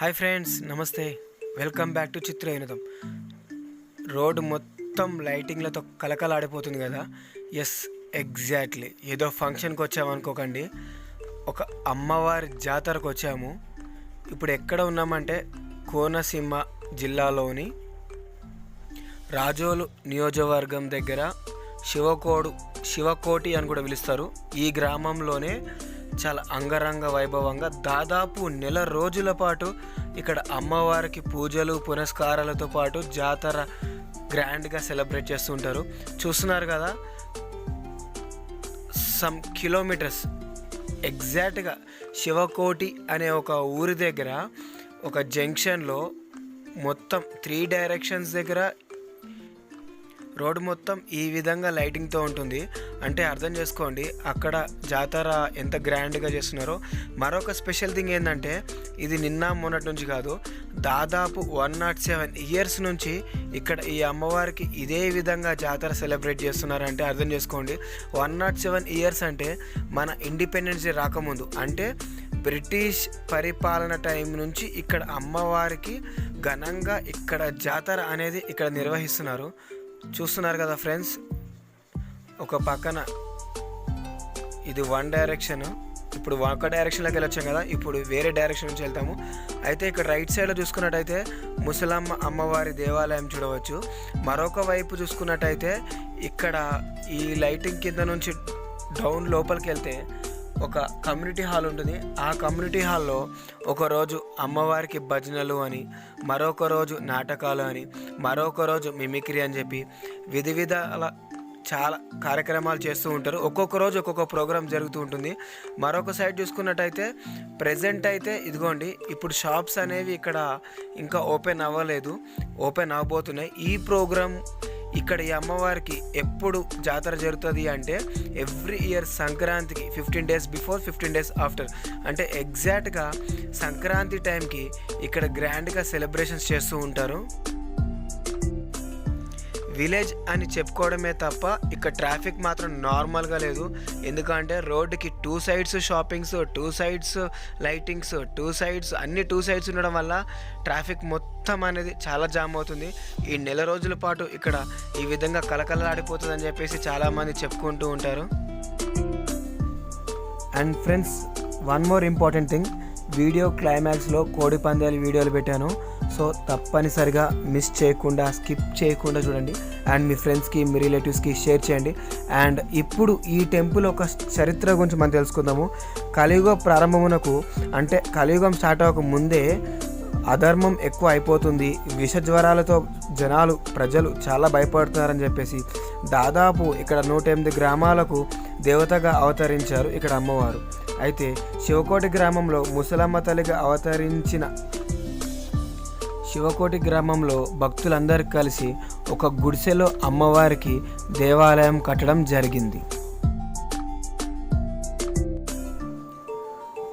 Hi friends నమస్తే. Welcome back to Chitra Vinodam. Road మొత్తం లైటింగ్లతో కలకలాడిపోతుంది కదా? ఎస్ ఎగ్జాక్ట్లీ ఏదో ఫంక్షన్కి వచ్చామనుకోకండి ఒక అమ్మవారి జాతరకు వచ్చాము. ఇప్పుడు ఎక్కడ ఉన్నామంటే కోనసీమ జిల్లాలోని రాజోలు నియోజకవర్గం దగ్గర శివకోడు శివకోటి అని కూడా పిలుస్తారు. ఈ గ్రామంలోనే చాలా అంగరంగ వైభవంగా దాదాపు నెల రోజుల పాటు ఇక్కడ అమ్మవారికి పూజలు పునస్కారాలతో పాటు జాతర గ్రాండ్గా సెలబ్రేట్ చేస్తుంటారు. చూస్తున్నారు కదా? Some kilometres. ఎగ్జాక్ట్గా శివకోటి అనే ఒక ఊరి దగ్గర ఒక జంక్షన్లో మొత్తం త్రీ డైరెక్షన్స్ దగ్గర రోడ్డు మొత్తం ఈ విధంగా లైటింగ్తో ఉంటుంది. అంటే అర్థం చేసుకోండి అక్కడ జాతర ఎంత గ్రాండ్గా చేస్తున్నారో. మరొక స్పెషల్ థింగ్ ఏంటంటే ఇది నిన్న మొన్నటి నుంచి కాదు దాదాపు వన్ నాట్ సెవెన్ ఇయర్స్ నుంచి ఇక్కడ ఈ అమ్మవారికి ఇదే విధంగా జాతర సెలబ్రేట్ చేస్తున్నారంటే అర్థం చేసుకోండి. వన్ నాట్ సెవెన్ ఇయర్స్ అంటే మన ఇండిపెండెన్స్ డే రాకముందు అంటే బ్రిటిష్ పరిపాలన టైం నుంచి ఇక్కడ అమ్మవారికి ఘనంగా ఇక్కడ జాతర అనేది ఇక్కడ నిర్వహిస్తున్నారు. చూస్తున్నారు కదా ఫ్రెండ్స్ ఒక పక్కన ఇది వన్ డైరెక్షన్ ఇప్పుడు ఒక డైరెక్షన్లోకి వెళ్ళొచ్చాం కదా ఇప్పుడు వేరే డైరెక్షన్ నుంచి వెళ్తాము. అయితే ఇక్కడ రైట్ సైడ్లో చూసుకున్నట్టయితే ముసలమ్మ అమ్మవారి దేవాలయం చూడవచ్చు. మరొక వైపు చూసుకున్నట్టయితే ఇక్కడ ఈ లైటింగ్ కింద నుంచి డౌన్ లోపలికి వెళ్తే ఒక కమ్యూనిటీ హాల్ ఉంటుంది. ఆ కమ్యూనిటీ హాల్లో ఒకరోజు అమ్మవారికి భజనలు అని మరొక రోజు నాటకాలు అని మరొక రోజు మిమిక్రీ అని చెప్పి విధి విధాల చాలా కార్యక్రమాలు చేస్తూ ఉంటారు. ఒక్కొక్క రోజు ఒక్కొక్క ప్రోగ్రామ్ జరుగుతూ ఉంటుంది. మరొక సైడ్ చూసుకున్నట్టయితే ప్రజెంట్ అయితే ఇదిగోండి ఇప్పుడు షాప్స్ అనేవి ఇక్కడ ఇంకా ఓపెన్ అవ్వలేదు ఓపెన్ అవ్వబోతున్నాయి. ఈ ప్రోగ్రామ్ ఇక్కడ ఈ అమ్మవారికి ఎప్పుడు జాతర జరుగుతుంది అంటే ఎవ్రీ ఇయర్ సంక్రాంతికి fifteen days before fifteen days after అంటే ఎగ్జాక్ట్గా సంక్రాంతి టైంకి ఇక్కడ గ్రాండ్గా సెలబ్రేషన్స్ చేస్తూ ఉంటారు. విలేజ్ అని చెప్పుకోవడమే తప్ప ఇక్కడ ట్రాఫిక్ మాత్రం నార్మల్గా లేదు. ఎందుకంటే రోడ్డుకి two sides shoppings two sides lightings two sides అన్ని టూ సైడ్స్ ఉండడం వల్ల ట్రాఫిక్ మొత్తం అనేది చాలా జామ్ అవుతుంది. ఈ నెల రోజుల పాటు ఇక్కడ ఈ విధంగా కలకలలాడిపోతుంది అని చెప్పేసి చాలామంది చెప్పుకుంటూ ఉంటారు. And friends one more important thing video క్లైమాక్స్లో కోడి పందాలు వీడియోలు పెట్టాను. సో తప్పనిసరిగా మిస్ చేయకుండా స్కిప్ చేయకుండా చూడండి. అండ్ మీ ఫ్రెండ్స్కి మీ రిలేటివ్స్కి షేర్ చేయండి. అండ్ ఇప్పుడు ఈ టెంపుల్ ఒక చరిత్ర గురించి మనం తెలుసుకుందాము. కలియుగ ప్రారంభమునకు అంటే కలియుగం స్టార్ట్ అవ్వక ముందే అధర్మం ఎక్కువ అయిపోతుంది. విష జ్వరాలతో జనాలు ప్రజలు చాలా భయపడుతున్నారని చెప్పేసి దాదాపు ఇక్కడ నూట ఎనిమిది గ్రామాలకు దేవతగా అవతరించారు ఇక్కడ అమ్మవారు. అయితే శివకోటి గ్రామంలో ముసలమ్మ తల్లిగా అవతరించిన శివకోటి గ్రామంలో భక్తులందరూ కలిసి ఒక గుడిసెలో అమ్మవారికి దేవాలయం కట్టడం జరిగింది.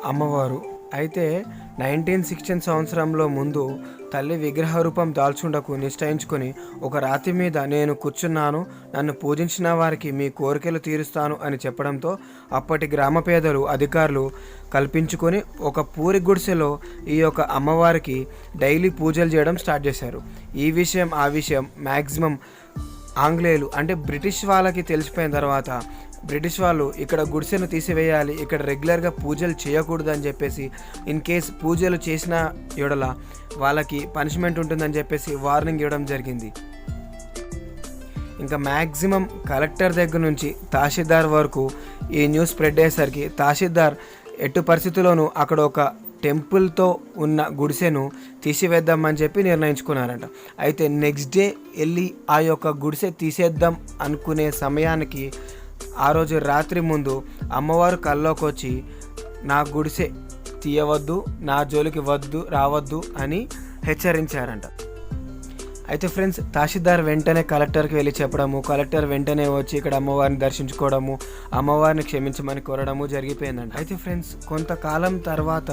అమ్మవారు అయితే నైన్టీన్ సిక్స్టీన్ సంవత్సరంలో ముందు తల్లి విగ్రహ రూపం దాల్చుండకు నిశ్చయించుకొని ఒక రాతి మీద నేను కూర్చున్నాను నన్ను పూజించిన వారికి మీ కోరికలు తీరుస్తాను అని చెప్పడంతో అప్పటి గ్రామ పేదలు అధికారులు కల్పించుకొని ఒక పూరి గుడిసెలో ఈ యొక్క అమ్మవారికి డైలీ పూజలు చేయడం స్టార్ట్ చేశారు. ఈ విషయం ఆ విషయం మ్యాక్సిమం ఆంగ్లేయులు అంటే బ్రిటిష్ వాళ్ళకి తెలిసిపోయిన తర్వాత బ్రిటిష్ వాళ్ళు ఇక్కడ గుడిసెను తీసివేయాలి ఇక్కడ రెగ్యులర్గా పూజలు చేయకూడదు అని చెప్పేసి ఇన్ కేస్ పూజలు చేసిన ఎడల వాళ్ళకి పనిష్మెంట్ ఉంటుందని చెప్పేసి వార్నింగ్ ఇవ్వడం జరిగింది. ఇంకా మ్యాక్సిమం కలెక్టర్ దగ్గర నుంచి తహసీల్దార్ వరకు ఈ న్యూస్ స్ప్రెడ్ అయ్యేసరికి తహసీల్దార్ ఎటు పరిస్థితుల్లోనూ అక్కడ ఒక టెంపుల్తో ఉన్న గుడిసెను తీసివేద్దామని చెప్పి నిర్ణయించుకున్నారంట. అయితే నెక్స్ట్ డే వెళ్ళి ఆ యొక్క గుడిసె తీసేద్దాం అనుకునే సమయానికి ఆ రోజు రాత్రి ముందు అమ్మవారు కల్లోకి వచ్చి నా గుడిసె తీయవద్దు నా జోలికి వద్దు రావద్దు అని హెచ్చరించారంట. అయితే ఫ్రెండ్స్ తహసీల్దార్ వెంటనే కలెక్టర్కి వెళ్ళి చెప్పడము కలెక్టర్ వెంటనే వచ్చి ఇక్కడ అమ్మవారిని దర్శించుకోవడము అమ్మవారిని క్షమించమని కోరడము జరిగిపోయిందంట. అయితే ఫ్రెండ్స్ కొంతకాలం తర్వాత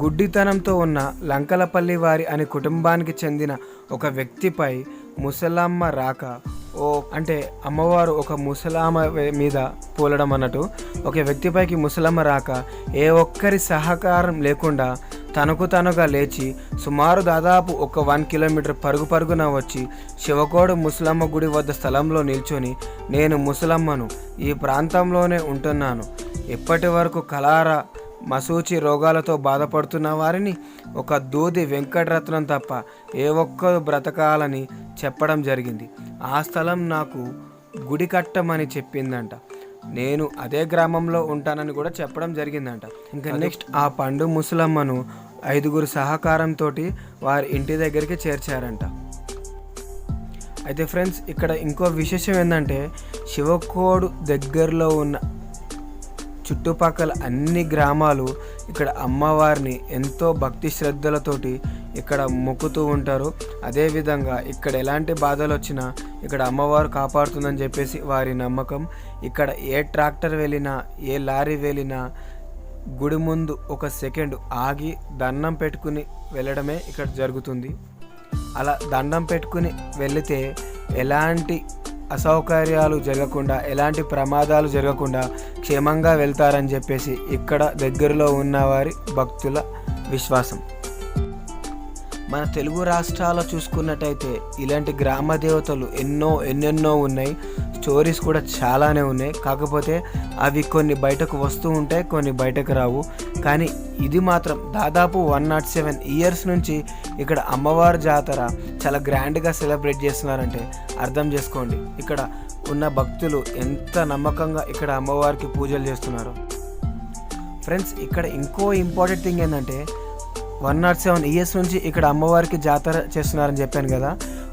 గుడ్డితనంతో ఉన్న లంకలపల్లి వారి అనే కుటుంబానికి చెందిన ఒక వ్యక్తిపై ముసలమ్మ రాక ఓ అంటే అమ్మవారు ఒక ముసలామ మీద పోలడం అన్నట్టు ఒక వ్యక్తిపైకి ముసలమ్మ రాక ఏ ఒక్కరి సహకారం లేకుండా తనకు తనుగా లేచి సుమారు దాదాపు ఒక వన్ కిలోమీటర్ పరుగు పరుగున వచ్చి శివకోడు ముసలమ్మ గుడి వద్ద స్థలంలో నిల్చొని నేను ముసలమ్మను ఈ ప్రాంతంలోనే ఉంటున్నాను. ఇప్పటి వరకు కలారా మసూచి రోగాలతో బాధపడుతున్న వారిని ఒక దూది వెంకటరత్నం తప్ప ఏ ఒక్కరు బ్రతకాలని చెప్పడం జరిగింది. ఆ స్థలం నాకు గుడి కట్టమని చెప్పిందంట. నేను అదే గ్రామంలో ఉంటానని కూడా చెప్పడం జరిగిందంట. ఇంకా నెక్స్ట్ ఆ పండు ముసలమ్మను ఐదుగురు సహకారంతో వారి ఇంటి దగ్గరికి చేర్చారంట. అయితే ఫ్రెండ్స్ ఇక్కడ ఇంకో విశేషం ఏంటంటే శివకోడు దగ్గరలో ఉన్న చుట్టుపక్కల అన్ని గ్రామాలు ఇక్కడ అమ్మవారిని ఎంతో భక్తి శ్రద్ధలతోటి ఇక్కడ మొక్కుతూ ఉంటారు. అదేవిధంగా ఇక్కడ ఎలాంటి బాధలు వచ్చినా ఇక్కడ అమ్మవారు కాపాడుతుందని చెప్పేసి వారి నమ్మకం. ఇక్కడ ఏ ట్రాక్టర్ వెళ్ళినా ఏ లారీ వెళ్ళినా గుడి ముందు ఒక సెకండ్ ఆగి దండం పెట్టుకుని వెళ్ళడమే ఇక్కడ జరుగుతుంది. అలా దండం పెట్టుకుని వెళితే ఎలాంటి అసౌకర్యాలు జరగకుండా ఎలాంటి ప్రమాదాలు జరగకుండా క్షేమంగా వెళ్తారని చెప్పేసి ఇక్కడ దగ్గరలో ఉన్నవారి భక్తుల విశ్వాసం. మన తెలుగు రాష్ట్రాల్లో చూసుకున్నట్టయితే ఇలాంటి గ్రామ దేవతలు ఎన్నో ఎన్నెన్నో ఉన్నాయి. స్టోరీస్ కూడా చాలానే ఉన్నాయి. కాకపోతే అవి కొన్ని బయటకు వస్తూ ఉంటాయి కొన్ని బయటకు రావు. కానీ ఇది మాత్రం దాదాపు వన్ నాట్ సెవెన్ ఇయర్స్ నుంచి ఇక్కడ అమ్మవారి జాతర చాలా గ్రాండ్గా సెలబ్రేట్ చేస్తున్నారంటే అర్థం చేసుకోండి. ఇక్కడ ఉన్న భక్తులు ఎంత నమ్మకంగా ఇక్కడ అమ్మవారికి పూజలు చేస్తున్నారు. ఫ్రెండ్స్ ఇక్కడ ఇంకో ఇంపార్టెంట్ థింగ్ ఏంటంటే వన్ నాట్ సెవెన్ ఇయర్స్ నుంచి ఇక్కడ అమ్మవారికి జాతర చేస్తున్నారని చెప్పాను కదా.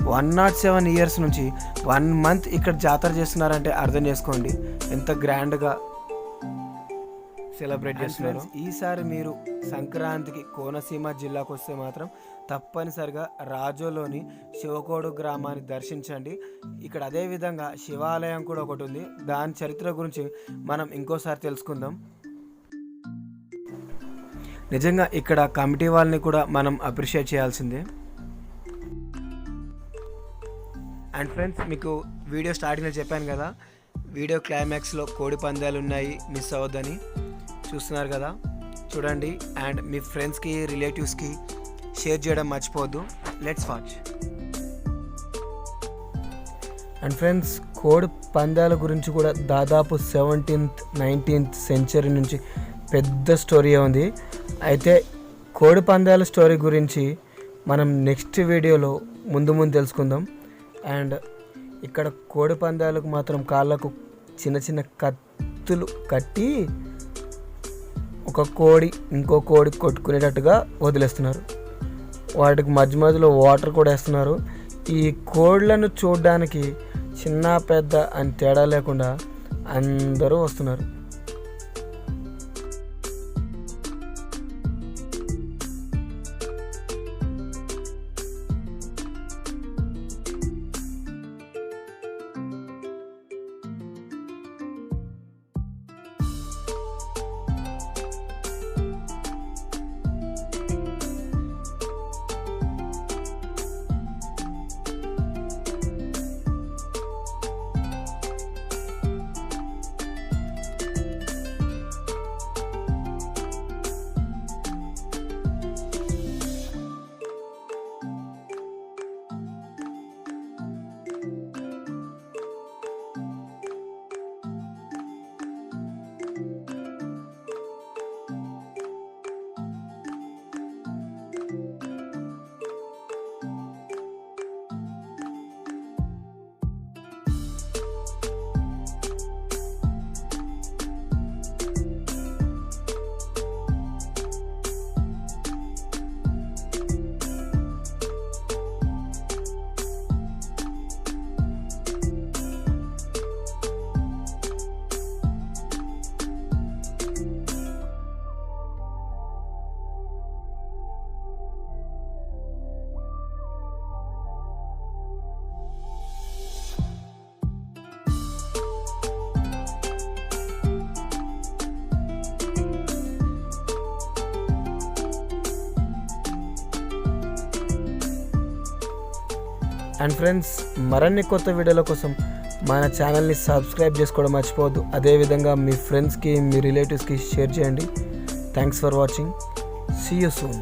వన్ నాట్ సెవెన్ ఇయర్స్ నుంచి వన్ మంత్ ఇక్కడ జాతర చేస్తున్నారంటే అర్థం చేసుకోండి. ఎంత గ్రాండ్గా సెలబ్రేట్ చేస్తున్నారు. ఈసారి మీరు సంక్రాంతికి కోనసీమ జిల్లాకు వస్తే మాత్రం తప్పనిసరిగా రాజోలోని శివకోడు గ్రామాన్ని దర్శించండి. ఇక్కడ అదే విధంగా శివాలయం కూడా ఒకటి ఉంది. దాని చరిత్ర గురించి మనం ఇంకోసారి తెలుసుకుందాం. నిజంగా ఇక్కడ కమిటీ వాళ్ళని కూడా మనం అప్రిషియేట్ చేయాల్సిందే. అండ్ ఫ్రెండ్స్ మీకు వీడియో స్టార్టింగ్లో చెప్పాను కదా వీడియో క్లైమాక్స్లో కోడి పందాలు ఉన్నాయి మిస్ అవ్వద్దని చూస్తున్నారు కదా. చూడండి అండ్ మీ ఫ్రెండ్స్కి రిలేటివ్స్కి షేర్ చేయడం మర్చిపోవద్దు. లెట్స్ వాచ్ అండ్ ఫ్రెండ్స్ కోడి పందాల గురించి కూడా దాదాపు సెవెంటీన్త్ నైన్టీన్త్ సెంచరీ నుంచి పెద్ద స్టోరీ ఉంది. అయితే కోడి పందాల స్టోరీ గురించి మనం నెక్స్ట్ వీడియోలో ముందు ముందు తెలుసుకుందాం. అండ్ ఇక్కడ కోడి పందాలకు మాత్రం కాళ్ళకు చిన్న చిన్న కత్తులు కట్టి ఒక కోడి ఇంకో కోడి కొట్టుకునేటట్టుగా వదిలేస్తున్నారు. వాటికి మధ్య మధ్యలో వాటర్ కూడా వేస్తున్నారు. ఈ కోళ్ళను చూడడానికి చిన్న పెద్ద అని తేడా లేకుండా అందరూ వస్తున్నారు. అండ్ ఫ్రెండ్స్ మరిన్ని కొత్త వీడియోల కోసం మన ఛానల్ని సబ్స్క్రైబ్ చేసుకోవడం మర్చిపోవద్దు. అదేవిధంగా మీ ఫ్రెండ్స్కి మీ రిలేటివ్స్కి షేర్ చేయండి. Thanks for watching see you soon